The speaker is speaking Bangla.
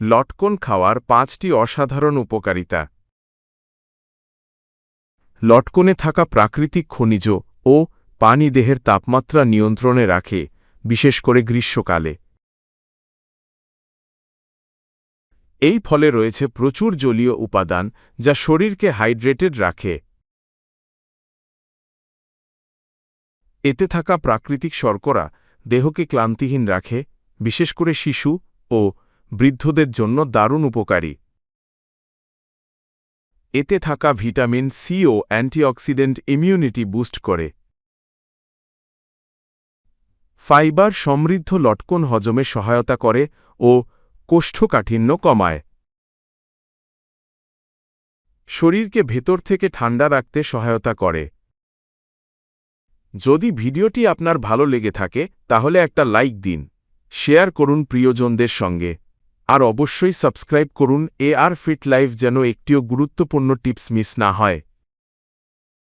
লটকন খাওয়ার পাঁচটি অসাধারণ উপকারিতা। লটকনে থাকা প্রাকৃতিক খনিজ ও পানি দেহের তাপমাত্রা নিয়ন্ত্রণে রাখে, বিশেষ করে গ্রীষ্মকালে। এই ফলে রয়েছে প্রচুর জলীয় উপাদান, যা শরীরকে হাইড্রেটেড রাখে। এতে থাকা প্রাকৃতিক শর্করা দেহকে ক্লান্তিহীন রাখে, বিশেষ করে শিশু ও বৃদ্ধদের জন্য দারুণ উপকারী। এতে থাকা ভিটামিন সি ও অ্যান্টিঅক্সিডেন্ট ইমিউনিটি বুস্ট করে। ফাইবার সমৃদ্ধ লটকন হজমে সহায়তা করে ও কোষ্ঠকাঠিন্য কমায়। শরীরকে ভেতর থেকে ঠান্ডা রাখতে সহায়তা করে। যদি ভিডিওটি আপনার ভালো লেগে থাকে, তাহলে একটা লাইক দিন, শেয়ার করুন প্রিয়জনদের সঙ্গে। আর অবশ্যই সাবস্ক্রাইব করুন এ আর ফিট লাইফ যেন একটিও গুরুত্বপূর্ণ টিপস মিস না হয়।